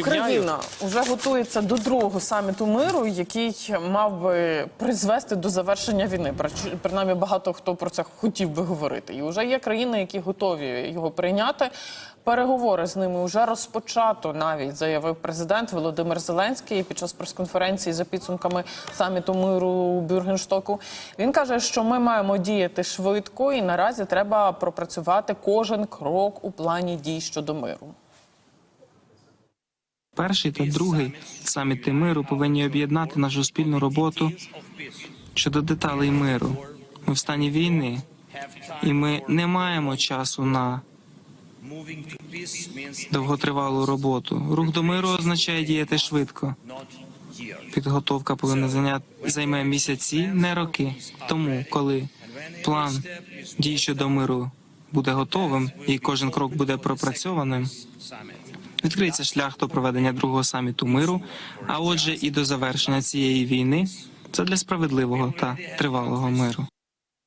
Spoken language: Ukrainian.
Україна вже готується до другого саміту миру, який мав би призвести до завершення війни. Принаймні багато хто про це хотів би говорити. І вже є країни, які готові його прийняти. Переговори з ними вже розпочато, навіть заявив президент Володимир Зеленський під час прес-конференції за підсумками саміту миру у Бюргенштоку. Він каже, що ми маємо діяти швидко, і наразі треба пропрацювати кожен крок у плані дій щодо миру. Перший та другий саміти миру повинні об'єднати нашу спільну роботу щодо деталей миру. Ми в стані війни, і ми не маємо часу на довготривалу роботу. Рух до миру означає діяти швидко. Підготовка повинна зайняти займе місяці, не роки. Тому, коли план дій щодо миру буде готовим і кожен крок буде пропрацьованим, відкриється шлях до проведення другого саміту миру, а отже, і до завершення цієї війни. Це для справедливого та тривалого миру.